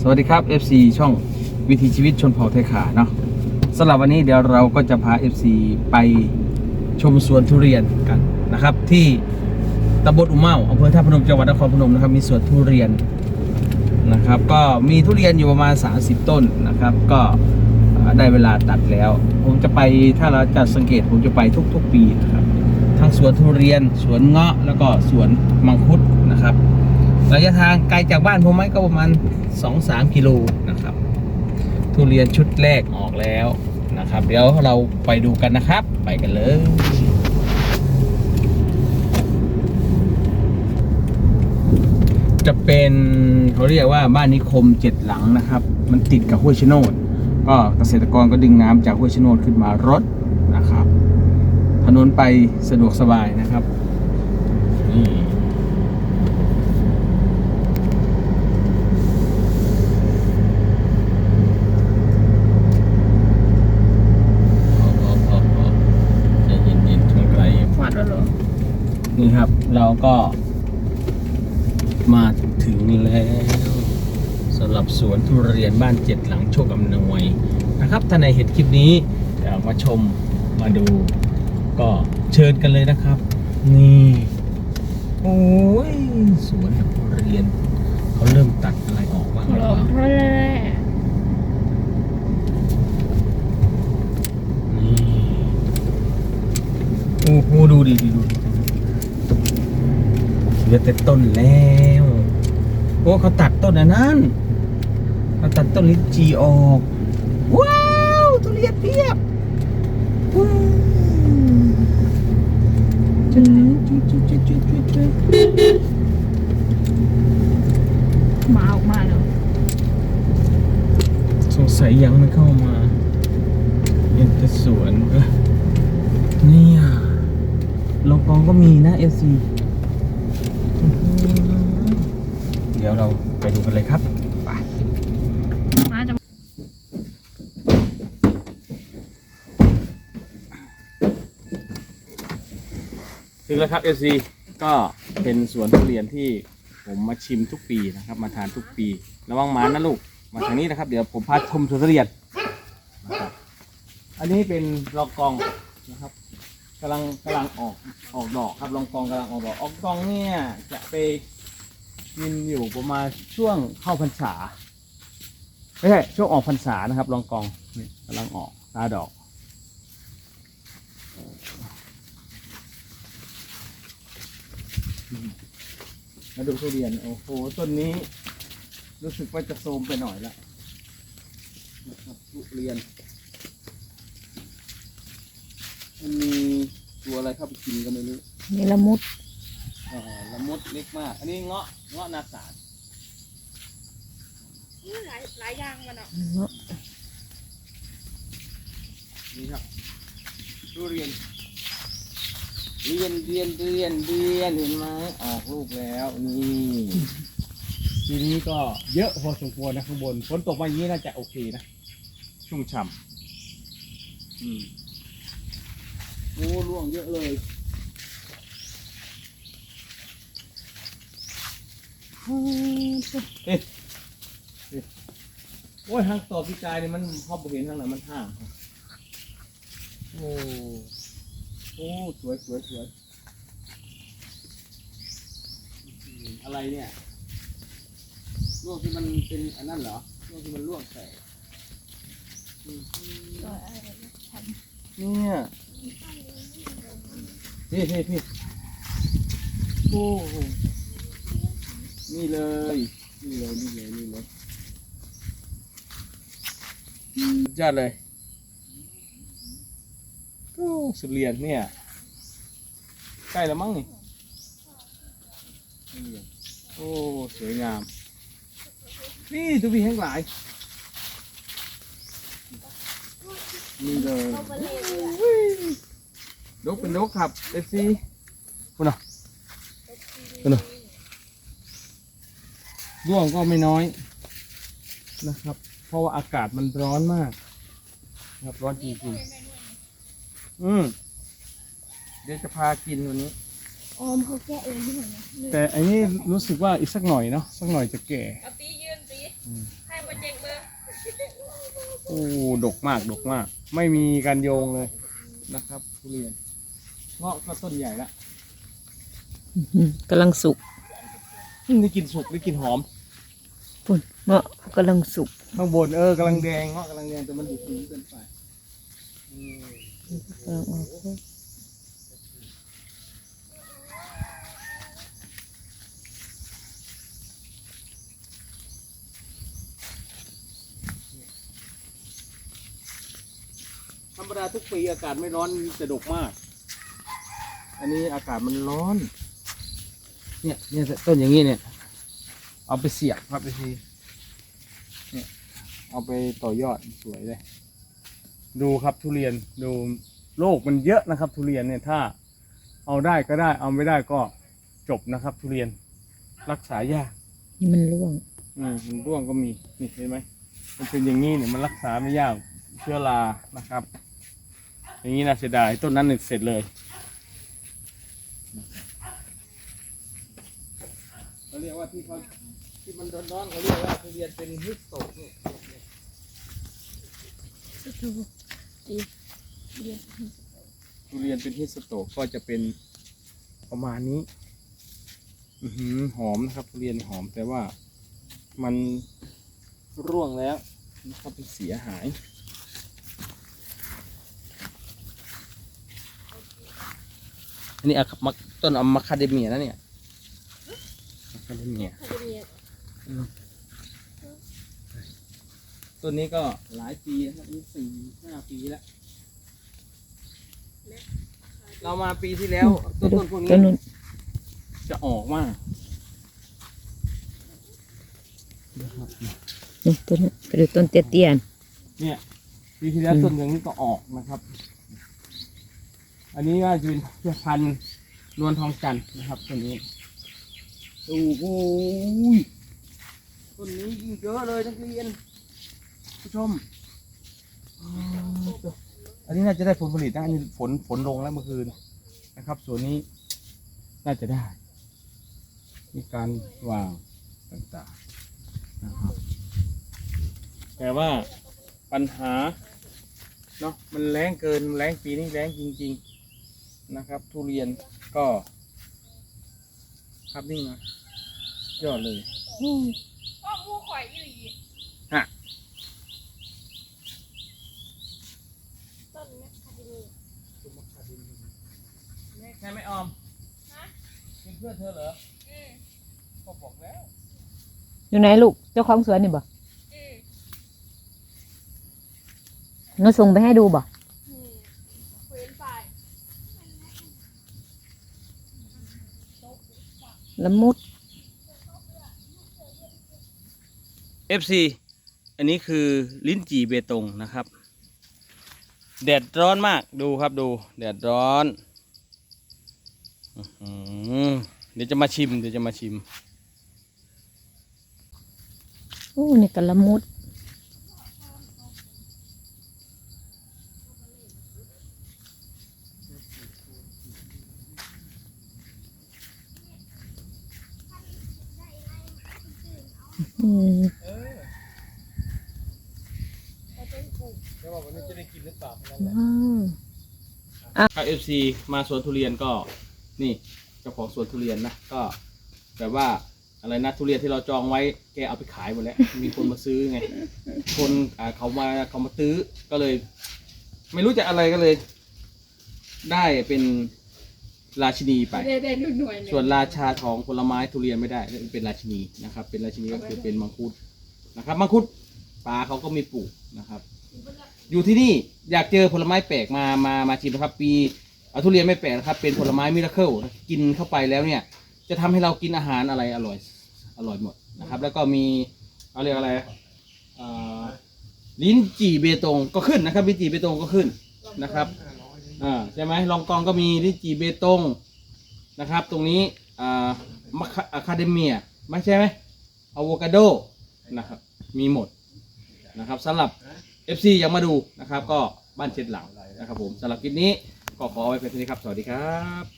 สวัสดีครับ FC ช่องวิถีชีวิตชนเผ่าไทยขาเนาะสำหรับวันนี้เดี๋ยวเราก็จะพา FC ไปชมสวนทุเรียนกันนะครับ ที่ตำบลอุเมาอำเภอท่าพนมจังหวัดนครพนมนะครับมีสวนทุเรียนนะครับ ก็มีทุเรียนอยู่ประมาณ 30 ต้นนะครับ ก็ได้เวลาตัดแล้ว ผมจะไปถ้าเราจะสังเกตผมจะไปทุกๆปีนะครับทั้งสวนทุเรียนสวนเงาะแล้วก็สวนมังคุดนะครับ ระยะทางไกลจากบ้านผมไหมก็ประมาณ 2-3 กิโลนะครับ ทุเรียนชุดแรกออกแล้วนะครับ เดี๋ยวเราไปดูกันนะครับ ไปกันเลยจะเป็นเขาเรียกว่าบ้านนิคมเจ็ดหลังนะครับ มันติดกับห้วยชโนดก็เกษตรกรก็ดึงน้ำจากห้วยชโนดขึ้นมารถนะครับ ถนนไปสะดวกสบายนะครับนี่ ออกออกออกออกใจเย็นๆช่วงไกล หวาดแล้วเหรอ นี่ครับ เราก็มาถึงแล้วสำหรับสวนทุเรียนบ้านเจ็ดหลังโชคอำนวยนะครับถ้าในเห็นคลิปนี้อยากมาชมมาดู ก็เชิญกันเลยนะครับ นี่โอ้ยสวนทุเรียนเขาเริ่มตัดอะไรออกบ้างหแล้วลอมทะเลนี่โอ้โหดูดิดูดิ เหลือแต่ต้นแล้วโอ้เขาตัดต้นอันนั้นเขาตัดต้นลิ้นจีออก ว้าวทุเรียนเพียบจุ๊จุ๊จุ๊จุ๊จุ๊จุ๊มาออกมาเนาะสงสัยยังไม่เข้ามาเห็นแต่สวนเอ้ยเนี่ยลองกองก็มีนะเอซีเดี๋ยวเราไปดูกันเลยครับไปมาจะถึงแล้วครับเอซีก็เป็นสวนทุเรียนที่ผมมาชิมทุกปีนะครับ มาทานทุกปี ระวังหมานะลูกมาทางนี้นะครับ เดี๋ยวผมพาชมสวนทุเรียนนะครับอันนี้เป็นลองกองนะครับกำลังกำลังออกออกดอกครับลองกองกำลังออกดอกออกกองเนี่ยจะไป กินอยู่ประมาณช่วงเข้าพรรษาไม่ใช่ช่วงออกพรรษานะครับลองกองนี่กำลังออกตาดอก มาดูทุเรียน โอ้โหต้นนี้ รู้สึกว่าจะโทรมไปหน่อยละนะครับทุเรียนมันมีตัวอะไรเข้าไปกินก็ไม่รู้ มีละมุด เอ่อละมุดเล็กมาก อันนี้เงาะเงาะนาสารหลายหลายอย่างมันเนาะนี่ครับทุเรียนเรียนเรียนเรียนเรียนเห็นไหมออกลูกแล้วนี่ทีนี้ก็เยอะพอสมควรนะข้างบนฝนตกมาอย่างนี้น่าจะโอเคนะชุ่มฉ่ำอืมโอ้ร่วงเยอะเลย เอ๊ะเอ๊ะโอ้ยทางต่อพี่กายนี่มันพอบ่เห็นทางไหนมันห่างครับโอ้โอ้สวยสวยสวยอืมอะไรเนี่ยลวกที่มันเป็นอันนั้นเหรอลวกที่มันลวกใส่อืมเนี่ยพี่พี่พี่โอ้โห นี่เลย นี่เลย นี่เลย นี่เลยสุดยอดเลยโอ้สุดเรียนเนี่ย ใกล้แล้วมั้งนี่ โอ้ สวยงาม นี่ทุวีแห้งหลาย นี่เลยดกเป็นดกครับเอฟซีคุณน่ะคุณน่ะ ร่วงก็ไม่น้อยนะครับ เพราะว่าอากาศมันร้อนมากนะครับร้อนจริงๆอืมเดี๋ยวจะพากินวันนี้ ออมเขาแกะเองที่ไหนนะแต่อันนี้รู้สึกว่าอีกสักหน่อยเนาะสักหน่อยจะแก่ เอาตียืนตีอืมให้โอ้ดกมากดกมาก ไม่มีการโยงเลยนะครับทุเรียนเงาะก็ต้นใหญ่ละอืมกำลังสุกอืมได้กลินสุกได้กลินหอมปุ่น เงาะกำลังสุกข้างบนเออกำลังแดงเงาะกำลังแดงแต่มันดูสูงเกินไปกำลังออกลูกธรรมดาทุกปีอากาศไม่ร้อนจะดกมาก อันนี้อากาศมันร้อน เนี่ยเนี่ยต้นอย่างนี้เนี่ย เอาไปเสียบครับไปที่ เอาไปต่อยอดสวยเลย ดูครับทุเรียนดูโลกมันเยอะนะครับ ทุเรียนเนี่ยถ้าเอาได้ก็ได้ เอาไม่ได้ก็จบนะครับ ทุเรียนรักษายากนี่มันร่วงอืมมันร่วงก็มีนี่เห็นไหมมันเป็นอย่างนี้เนี่ยมันรักษาไม่ยากเชื้อรานะครับ อย่างนี้น่าเสียดายต้นนั้นหนึ่งเสร็จเลยเขาเรียกว่าที่เขาที่มันร้อนๆเขาเรียกว่าทุเรียนเป็นฮิสโตกเนี่ย ทุเรียนเป็นฮิสโตกก็จะเป็นประมาณนี้อือหือหอมนะครับทุเรียนหอมแต่ว่ามันร่วงแล้วนะครับเป็นเสียหายอันนี้อะมักต้นอะมาคาเดเมียนะเนี่ยมาคาเดเมียอืม ต้นนี้ก็หลายปีนะครับนี่สี่ห้าปีแล้ว เรามาปีที่แล้วต้นต้นพวกนี้ ต้นนู้นจะออกมากนี่ต้นนั้นไปดูต้นเตี้ยๆนเนี่ยปีที่แล้วอืมต้นอย่างนี้ก็ออกนะครับ อันนี้ก็จะเป็นเพื่อพันธุ์นวลทองจันทร์นะครับต้นนี้โอ้โหต้นนี้ยิ่งเยอะเลยนักเรียน ผู้ชมอ๋ออันนี้น่าจะได้ผลผลิตนะอันนี้ฝนฝนลงแล้วเมื่อคืนนะครับ ส่วนนี้น่าจะได้ มีการวางต่างๆนะครับ แต่ว่าปัญหาเนาะมันแรงเกินแรงปีนี้แรงจริง ๆนะครับ ทุเรียนก็ครับนิ่งนะยอดเลย ก็มูข่อยอยู่อีก ฮะ ต้นแมคคาเดเมีย ใช่ไหมออม ฮะ เป็นเพื่อนเธอเหรอ อืม ก็บอกแล้ว อยู่ไหนลูก เจ้าของสวนนี่บ่อืมหนูส่งไปให้ดูบ่อืมเว้นไปละมุด FC อันนี้คือลิ้นจี่เบตงนะครับ แดดร้อนมากดูครับดู แดดร้อนอื้อหือเดี๋ยวจะมาชิม เดี๋ยวจะมาชิมโอ้นี่ก็ละมุดอืมเดี๋ยวบอกวันนี้จะได้กินหรือเปล่าว้าวถ้าเอฟซีมาสวนทุเรียนก็นี่เจ้าของสวนทุเรียนนะก็แบบว่า อะไรนะทุเรียนที่เราจองไว้แกเอาไปขายหมดแล้ว มีคนมาซื้อไง คนอ่าเขามาเขามาตื้อก็เลย ไม่รู้จะอะไรก็เลย ได้เป็นราชินีไป ได้ได้หน่วยๆเลยส่วนราชาของผลไม้ทุเรียนไม่ได้เป็นราชินีนะครับ เป็นราชินีก็คือเป็นมังคุดนะครับ มังคุดป่าเขาก็มีปลูกนะครับ อยู่ที่นี่อยากเจอผลไม้แปลกมามามาชิมนะครับ ปีเอาทุเรียนไม่แปลกนะครับ เป็นผลไม้มิราเคิลกินเข้าไปแล้วเนี่ย จะทำให้เรากินอาหารอะไรอร่อย อร่อยหมดนะครับ แล้วก็มีเขาเรียกอะไรเอ่อลิ้นจี่เบตงก็ขึ้นนะครับลิ้นจี่เบตงก็ขึ้นนะครับอ่าใช่ไหมลองกองก็มีลิ้นจี่เบตงนะครับ ตรงนี้อ่ามัคอะคาเดเมียไม่ใช่ไหมอะโวคาโดนะครับมีหมดนะครับสำหรับ FC ยังมาดูนะครับ ก็บ้านเช็ดหลังนะครับผมสำหรับคลิปนี้ก็ขอเอาไว้เพียงเท่านี้ครับ สวัสดีครับ